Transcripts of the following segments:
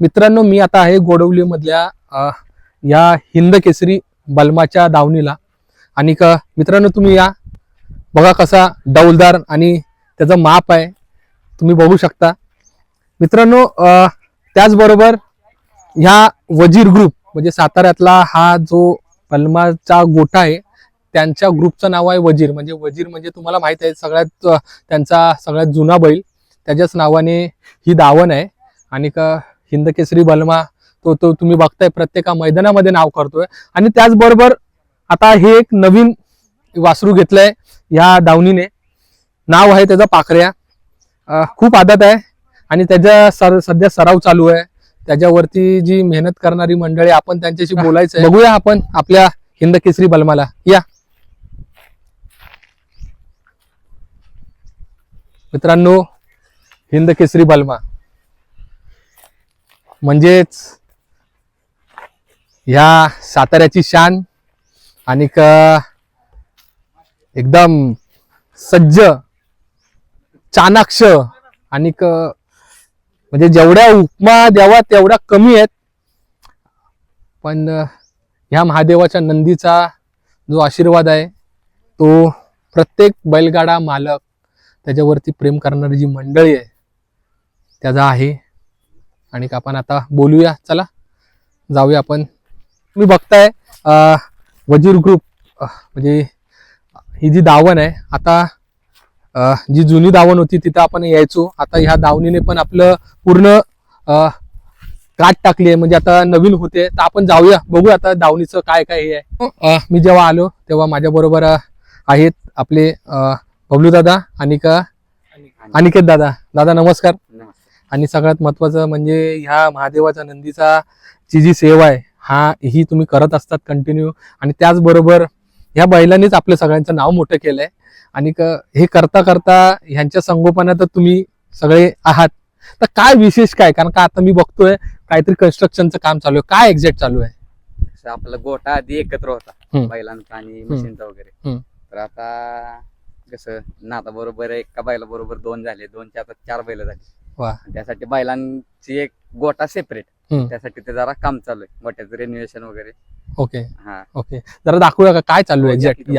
मित्रांनो मी आता आहे गोडवलीमधल्या या हिंद केसरी बलमाच्या दावणीला. आणि क- मित्रांनो तुम्ही या. बघा कसा डौलदार आणि त्याचं माप आहे. तुम्ही बघू शकता. मित्रांनो त्याचबरोबर ह्या वजीर ग्रुप म्हणजे साताऱ्यातला हा जो बलमाचा गोठा आहे त्यांच्या ग्रुपचं नाव आहे वजीर. म्हणजे वजीर म्हणजे तुम्हाला माहीत आहे सगळ्यात त्यांचा सगळ्यात जुना बैल. त्याच्याच नावाने ही दावण आहे. आणि हिंद केसरी बलमा तो तो तुम्ही बघताय प्रत्येका मैदानामध्ये नाव करतोय. आणि त्याचबरोबर आता हे एक नवीन वासरू घेतलंय या दावणीने. नाव आहे त्याचा पाखऱ्या. खूप आदत आहे. आणि त्याच्या सर सध्या सराव चालू आहे. त्याच्यावरती जी मेहनत करणारी मंडळी आपण त्यांच्याशी बोलायचं. बघूया आपण आपल्या हिंद केसरी बलमाला. या. मित्रांनो हिंद केसरी बलमा. म्हणजेच ह्या साताऱ्याची शान आणि एकदम सज्ज चाणाक्ष आणि म्हणजे जेवढ्या उपमा द्यावा तेवढ्या कमी आहेत. पण ह्या महादेवाच्या नंदीचा जो आशीर्वाद आहे तो प्रत्येक बैलगाडा मालक त्याच्यावरती प्रेम करणारी जी मंडळी आहे त्याचा आहे. आणि आपण आता बोलूया. चला जाऊया आपण. तुम्ही बघताय वजीर ग्रुप म्हणजे ही जी दावण आहे आता जी जुनी दावण होती तिथं आपण यायचो. आता ह्या दावणीने पण आपलं पूर्ण काट टाकली आहे. म्हणजे आता नवीन होते. तर आपण जाऊया. बघू आता दावणीचं काय काय हे आहे. मी जेव्हा आलो तेव्हा माझ्या बरोबर आहेत आपले बबलू दादा आणि अनिकेत दादा. दादा नमस्कार. आणि सगळ्यात महत्वाचं म्हणजे ह्या महादेवाच्या नंदीचा ची जी सेवा आहे हा ही तुम्ही करत असतात कंटिन्यू आणि त्याचबरोबर ह्या बैलांनीच आपल्या सगळ्यांचं नाव मोठं केलंय. आणि हे करता करता ह्यांच्या संगोपनात तुम्ही सगळे आहात. तर काय विशेष काय? कारण का आता मी बघतोय काहीतरी कन्स्ट्रक्शनचं काम चालू आहे. काय एक्झॅक्ट चालू आहे? आपला गोठा आधी एकत्र होता. बैलांचा आणि मशीनचा वगैरे. तर आता कसं नाता बरोबर एका बैला बरोबर दोन झाले. दोनच्या आता चार बैल झाले. वा. त्यासाठी बैलांची एक गोठा सेपरेट हम्म. त्यासाठी ते जरा काम चालू आहे गोट्याचं रेन्युएशन वगैरे. ओके. हा. ओके. जरा दाखवूया का काय चालू आहे? एक्झॅक्ट इथं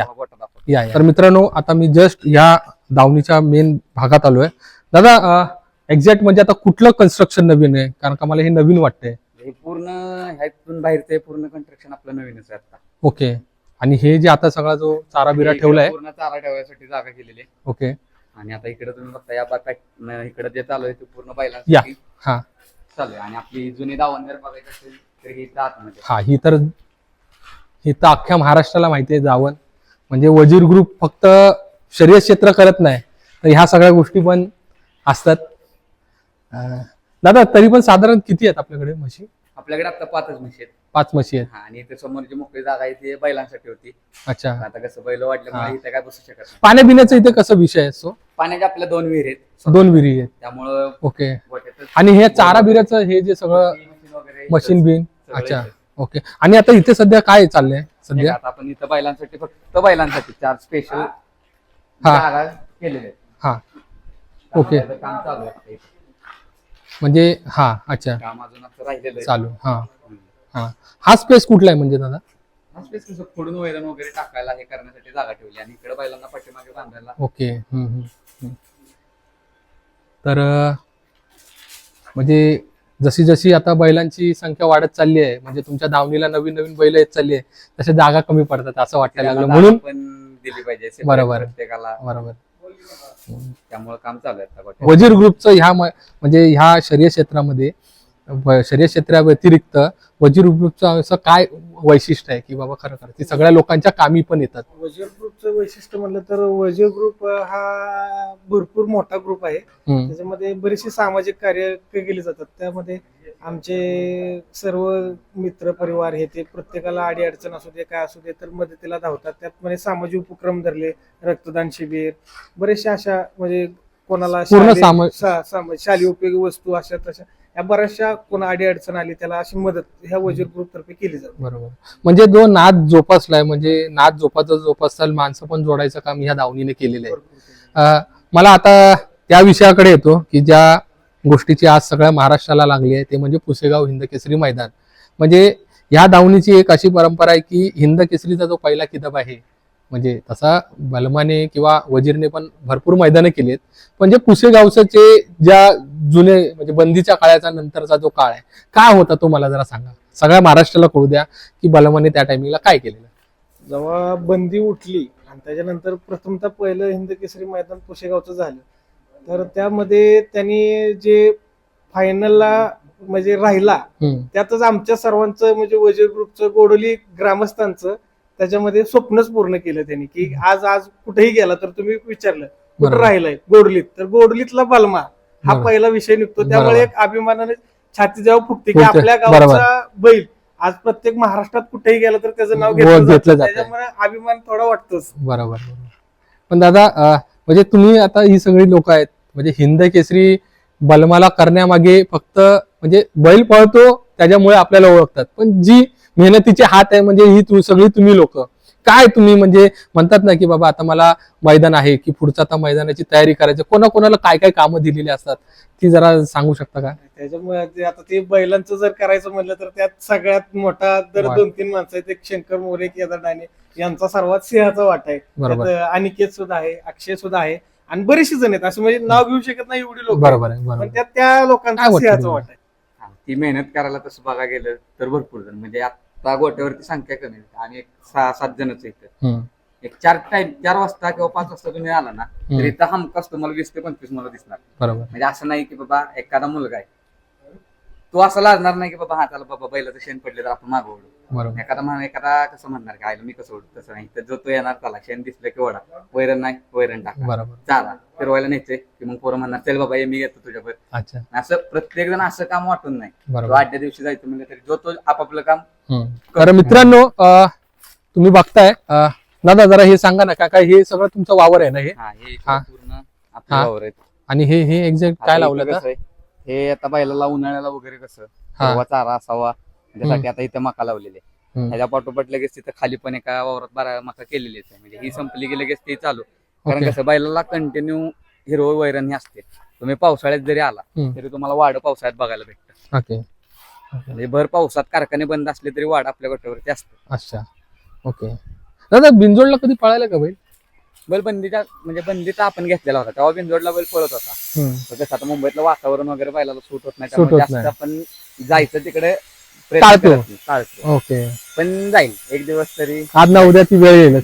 या. तर मित्रांनो आता मी जस्ट या दावणीच्या मेन भागात आलोय. दादा एक्झॅक्ट म्हणजे आता कुठलं कन्स्ट्रक्शन नवीन आहे? कारण का मला हे नवीन वाटतंय. हे पूर्ण ह्यातून बाहेरचं हे पूर्ण कन्स्ट्रक्शन आपलं नवीनच आहे आता. ओके. आणि हे जे आता सगळा जो चारा बिरा हे ठेवलाय पूर्ण चारा ठेवण्यासाठी जागा केलेली आहे. ओके. आणि आता इकडे तुम्ही बघता या बाग इकडे जे चालू आहे ते पूर्ण बैलांसाठी हा. चालू आहे. आणि आपली जुनी दावण जर बघायची असेल तर ही आतमध्ये हा ही तर ही तर अख्ख्या महाराष्ट्राला माहिती आहे जावन म्हणजे वजीर ग्रुप फक्त शर्यत क्षेत्र करत नाही तर ह्या सगळ्या गोष्टी पण असतात. अं, दादा तरी पण साधारण किती आहेत आपल्याकडे म्हशी? आपल्याकडे आता पाचच म्हशी आहेत. पाच म्हशी आहेत. हा, आणि इथे समोर जी मोकळी जागा आहे ती बैलांसाठी होती. अच्छा. आता कसं बैल वाढल्यामुळे हा. इथे काय बसू शकत नाही. पाण्या पिण्याचा इथे कसं विषय असतो पाण्याच्या आपल्या दोन विहीर आहेत. दोन विहिरी आहेत. त्यामुळं ओके. गोठ्यातच आणि हे चारा बिराचं हे जे सगळं मशीन वगैरे मशीन बिन? सगळं अच्छा. ओके. आणि आता इथे सध्या काय चाललंय हे सध्या आता आपण इथं बैलांसाठी फक्त बैलांसाठी चार स्पेशल हा. जागा केलेले आहेत. हा. ओके. त्यामुळे आता काम चालू आहे. म्हणजे हा अच्छा. काम अजून आता राहिलेलं आहे. चालू हा. हम्म. हा. हा स्पेस कुठला आहे म्हणजे दादा? हा space कसं फोडून वैरण वगैरे टाकायला हे करण्यासाठी जागा ठेवली आणि इकडे बैलांना पाठीमागे बांधायला ओके. हम्म, हम्म, हम्म. तर म्हणजे जशी जशी आता बैलांची संख्या वाढत चालली आहे म्हणजे तुमच्या दावणीला नवीन नवीन बैल येत चालली आहे तसे जागा कमी पडतात असं वाटायला लागलं म्हणून पण दिली पाहिजे बरोबर. प्रत्येकाला बरोबर त्यामुळे काम चालू आहे. वजीर ग्रुपचं ह्या म्हणजे ह्या शर्यत क्षेत्रामध्ये व- शर्यत क्षेत्राव्यतिरिक्त वजीर ग्रुपचं असं काय वैशिष्ट्य आहे की बाबा खरं खरं ती सगळ्या लोकांच्या कामी पण येतात. वजीर ग्रुपचं वैशिष्ट्य म्हणलं तर वजीर ग्रुप हा भरपूर मोठा ग्रुप आहे. हम्म. त्याच्यामध्ये बरीचशी सामाजिक कार्य केली जातात. त्यामध्ये आमचे सर्व मित्र परिवार हे ते प्रत्येकाला अडी अडचण असू दे काय असू दे तर मदतीला धावतात. त्यामध्ये सामाजिक उपक्रम धरले रक्तदान शिबिर बरेचशा अशा म्हणजे कोणाला पूर्ण शालेय- सामा- सा- सामा- शालेय उपयोगी वस्तू अशा तशा या बऱ्याचशा कोणा अडी अडचण आली त्याला अशी मदत ह्या वजीर ग्रुप तर्फे केली जाते. बरोबर. म्हणजे जो नाद जोपासलाय म्हणजे नाद जोपाचा जोपासाल माणसं पण जोडायचं काम ह्या दावणीने केलेलं आहे. अं, मला आता त्या विषयाकडे येतो की ज्या गोष्टीची आज सगळ्या महाराष्ट्राला लागली आहे ते म्हणजे पुसेगाव हिंद केसरी मैदान. म्हणजे या धावणीची एक अशी परंपरा आहे की हिंद केसरीचा जो पहिला किताब आहे म्हणजे तसा बलमाने किंवा वजीरने पण भरपूर मैदानं केली आहेत पण जे पुसेगावचं जे ज्या जुने म्हणजे बंदीच्या काळाचा नंतरचा जो काळ आहे काय होता तो मला जरा सांगा. सगळ्या महाराष्ट्राला कळू द्या की बलमाने त्या टायमिंगला काय केलेलं. जेव्हा बंदी उठली आणि त्याच्यानंतर प्रथमतः पहिलं हिंद केसरी मैदान पुशेगावचं झालं. तर त्यामध्ये त्यांनी जे फायनलला म्हणजे राहिला त्यातच आमच्या सर्वांचं म्हणजे वजीर ग्रुपचं गोडोली ग्रामस्थांचं त्याच्यामध्ये स्वप्नच पूर्ण केलं त्यांनी की आज आज कुठेही गेला तर तुम्ही विचारलं कुठं. राहिलाय गोडलीत तर गोडलीतला बलमा हा. पहिला विषय निघतो त्यामुळे. एक अभिमानाने छाती जेव्हा फुगते की. आपल्या. गावाचा बैल आज प्रत्येक महाराष्ट्रात कुठेही गेला तर त्याचं नाव घेतलं. त्याच्यामुळे अभिमान थोडा वाटतोच बरोबर पण दादा म्हणजे तुम्ही आता ही सगळी लोक आहेत म्हणजे हिंद केसरी बलमाला करण्यामागे फक्त म्हणजे बैल पळतो त्याच्यामुळे आपल्याला ओळखतात पण जी मेहनतीचे हात आहे म्हणजे ही तु- सगळी तुम्ही लोक. काय तुम्ही म्हणजे म्हणतात ना की बाबा आता मला मैदान आहे की पुढचं आता मैदानाची तयारी करायची. कोणाकोणाला काय काय कामं दिलेली असतात? ती जरा सांगू शकता का? त्याच्यामुळे ते आता ते बैलांचं जर करायचं म्हणलं तर त्यात सगळ्यात मोठा दर. दोन तीन माणसं आहेत. एक शंकर मोरे केदार डाणे. यांचा सर्वात सिंहाचा वाटा आहे. अनिकेत सुद्धा आहे अक्षय सुद्धा आहे. आणि बरेचसे जण आहेत. असं म्हणजे नाव घेऊ शकत नाही एवढी लोक. बरोबर आहे पण त्यात त्या लोकांचा सिंहाचा? वाटा आहे. ती मेहनत करायला तसं बघा गेलं तर भरपूर जण. म्हणजे आता गोट्यावरती संख्या कमी आहे. आम्ही एक सहा सात जणच इथं हम्म, एक चार टाइम चार वाजता किंवा पाच वाजता तुम्ही आला ना तर इथं हमखास तुम्हाला वीस ते पंचवीस मला दिसणार. बरोबर. म्हणजे असं नाही की बाबा एखादा मुलगा आहे. तो असं लाजणार नाही की बाबा हा त्याला बाबा बैलाचं शेण पडले तर आपण मागं ओढू बरोबर. एखादा म्हण एखादा कसं म्हणणार की आयला मी कसं ओढू तसं नाही. तर जो तो येणार त्याला शेण दिसलं की ओढा वैरण नाही वैरण टाका. बरोबर. चाला फिरवायला न्यायचंय की मग पोरं म्हणणार चल बाबा ये मी येतो तुझ्यावर अच्छा. असं प्रत्येक जण असं काम वाटून नाही. तो बरोबर आठच्या दिवशी जायचं म्हणलं तरी जो तो आपापलं काम हम्म. तर मित्रांनो अं, तुम्ही बघताय अं, दादा जरा हे सांगा ना का काय हे सगळं तुमचं वावर आहे ना हे? हा हे हा. पूर्ण आपलं हा. वावर आहेत. आणि हे हे एक्झॅक्ट आता काय इथं लावलं कसं आहे, हे आता बैलाला उन्हाळ्याला वगैरे कसं हा. हिरवा चारा असावा. त्यासाठी आता इथं मका लावलेली. ह्याच्या पाठोपाठ लगेच तिथं खाली पण एका वावरात बारा मका केलेलीच आहे म्हणजे ही संपली की लगेच ती चालू. कारण. कसं बैलाला कंटिन्यू हिरवळ वैरण ही असते. तुम्ही पावसाळ्यात जरी आला. तरी तुम्हाला वाढ पावसाळ्यात बघायला भेटतं. म्हणजे भर पावसात कारखाने बंद असले तरी वाढ आपल्या गोट्यावरती असते. अच्छा. ओके. दादा बिंजोडला कधी पळायला का बैल? बैल बंदीच्या म्हणजे बंदीचा आपण घेतलेला होता. तेव्हा बिंदोडला बैल पळत होता. तर कसं आता मुंबईतलं वातावरण वगैरे बैलाला सूट होत नाही त्यामुळे जास्त. आपण जायचं तिकडे प्रयत्न टाळतो. करत नाही. टाळतो ओके. पण जाईल. एक दिवस तरी. आज ना उद्या ती वेळ येईल.